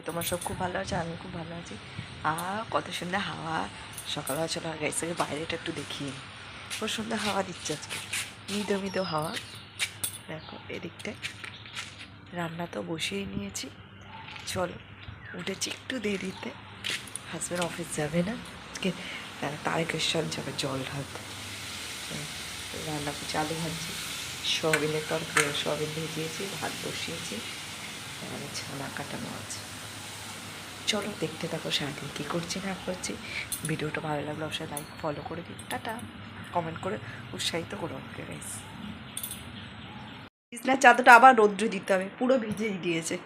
তোমার সব খুব ভালো আছে আমি খুব ভালো আছি। আর কত সুন্দর হাওয়া। সকালবেলা চলো গাইস থেকে বাইরেটা একটু দেখি। খুব সুন্দর হাওয়া দিচ্ছে আজকে। মৃদু মৃদু হাওয়া। দেখো এদিকটায় রান্না তো বসিয়ে নিয়েছি। চলো উঠেছি একটু দেরিতে। হাজব্যান্ড অফিস যাবে না। আজকে তারকেশ্বর যাবে জল ঢালতে। হুম, রান্না করছি আলু ভাজছি। সোয়াবিনের তরকারি সোয়াবিন ভেজিয়েছি ভাত বসিয়েছি। ছানা কাটানো আছে। চলো দেখতে থাকো সারাদিন কী করছি না করছি। ভিডিওটা ভালো লাগলে অবশ্যই লাইক ফলো করে দিন টাটা। কমেন্ট করে উৎসাহিত করো আমাকে গাইস বিছনার চাদরটা আবার রৌদ্র দিতে হবে। পুরো ভিজেই দিয়েছে।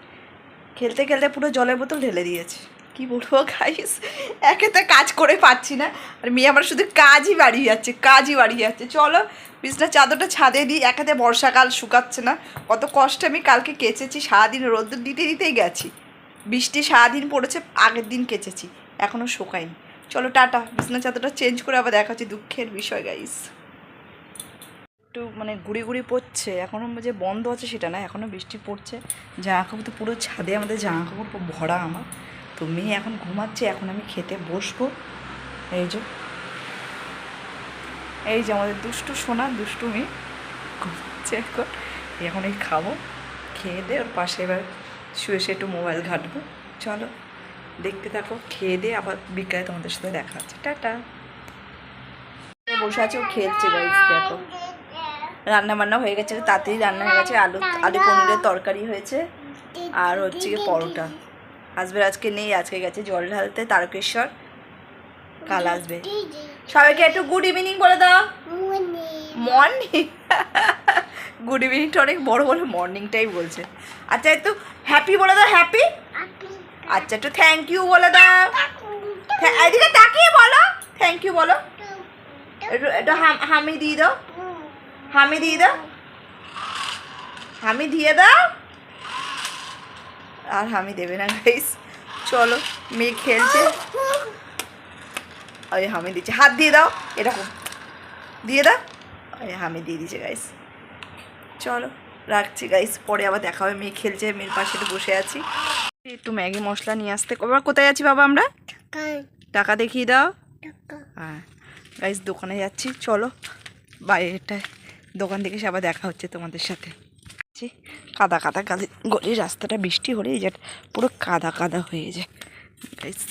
খেলতে খেলতে পুরো জলের বোতল ঢেলে দিয়েছে। কি বলব গাইস একে তো কাজ করে পাচ্ছি না। আর মেয়ে আমার শুধু কাজই বাড়িয়ে যাচ্ছে, কাজই বাড়িয়ে যাচ্ছে। চলো বিছনার চাদরটা ছাদে দিই। একাতে বর্ষাকাল শুকাচ্ছে না। কত কষ্টে আমি কালকে কেচেছি, সারাদিন রোদ্দুর দিতে দিতেই গেছি। বৃষ্টি সারাদিন পড়েছে, আগের দিন কেচেছি এখনও শুকায়নি। চলো টাটা, বিছনা চাদরটা চেঞ্জ করে আবার দেখা হচ্ছে দুঃখের বিষয় গাইস একটু মানে গুড়ি গুড়ি পড়ছে এখনও যে বন্ধ আছে সেটা না এখনও বৃষ্টি পড়ছে। জামা কাপড় তো পুরো ছাদে, আমাদের জামা কাপড় ভরা আমার। তো মেয়ে এখন ঘুমাচ্ছে, এখন আমি খেতে বসবো। এই যে এই যে আমাদের দুষ্টু সোনা দুষ্টু মেয়ে ঘুমাচ্ছে এখন। এখন এই খাব, খেয়ে দে ওর পাশে এবার শুয়ে শুয়ে একটু মোবাইল ঘাঁটবো। চলো দেখতে থাকো খেয়ে দিয়ে আবার বিকালে তোমাদের সাথে দেখা হচ্ছে। টাটা। বসে আছে ও খেলছে গাইস দেখো। রান্না বান্না হয়ে গেছে তাড়াতাড়ি রান্না হয়ে গেছে আলু আলু পনিরের তরকারি হয়েছে আর হচ্ছে গিয়ে পরোটা। আসবে আজকে নেই আজকে গেছে জল ঢালতে তারকেশ্বর কাল আসবে। সবাইকে একটু গুড ইভিনিং বলে দাও। মর্নিং গুড ইভিনিংটা অনেক বড় বড় মর্নিংটাই বলছে। আচ্ছা একটু হ্যাপি বলে দাও হ্যাপি আচ্ছা একটু থ্যাংক ইউ বলে দাও। এদিকে তাকিয়ে বলো থ্যাংক ইউ বলো। একটু একটু হাম- হামি দিয়ে দাও। হামি দিয়ে দাও। হামি দিয়ে দাও। আর হামি দেবে না গাইস চলো, মেয়ে খেলছে। ওই হামি দিচ্ছে। হাত দিয়ে দাও, এরকম। দিয়ে দাও। ওই হামি দিয়ে দিচ্ছে গাইস চলো রাখছি গাইস পরে আবার দেখা হবে মেয়ে খেলছে মেয়ের পাশে বসে আছি। একটু ম্যাগি মশলা নিয়ে আসতে। এবার কোথায় আছি বাবা আমরা? টাকা। দেখিয়ে দাও। হ্যাঁ। গাইস দোকানে যাচ্ছি চলো। বাইরেটায় দোকান থেকে সে আবার দেখা হচ্ছে তোমাদের সাথে। কাদা কাদা গালি গলির রাস্তাটা বৃষ্টি হলেই যে পুরো কাদা কাদা হয়ে যায়। গাইস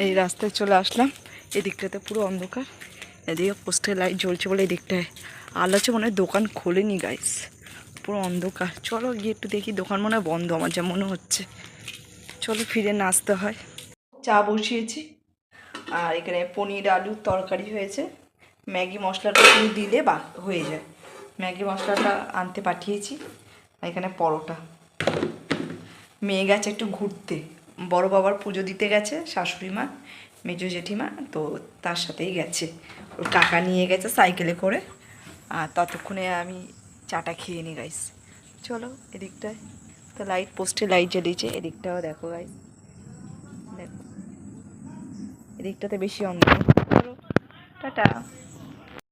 এই রাস্তায় চলে আসলাম এদিকটাতে পুরো অন্ধকার। এদিকে পোস্টের লাইট জ্বলছে বলে এদিকটায়। আলো আছে মনে হয় দোকান খোলেনি গাইস পুরো অন্ধকার। চলো গিয়ে একটু দেখি, দোকান মনে হয় বন্ধ, আমার যা মনে হচ্ছে। চলো ফিরে নাচতে হয়। চা বসিয়েছি। আর এখানে পনির আলুর তরকারি হয়েছে। ম্যাগি মশলাটা তুমি দিলে বা হয়ে যায়। ম্যাগি মশলাটা আনতে পাঠিয়েছি। আর এখানে পরোটা। মেয়ে গেছে একটু ঘুরতে। বড় বাবার পুজো দিতে গেছে, শাশুড়ি মা, মেজো জেঠিমা, তো তার সাথেই গেছে। ওর কাকা নিয়ে গেছে সাইকেলে করে। আর ততক্ষণে আমি চাটা খেয়ে নিই গাইস চলো, এদিকটায়। তো লাইট পোস্টে লাইট জ্বলিয়েছে এদিকটাও দেখো গাইস দেখো। এদিকটাতে বেশি অন্ধকার। চলো, টাটা।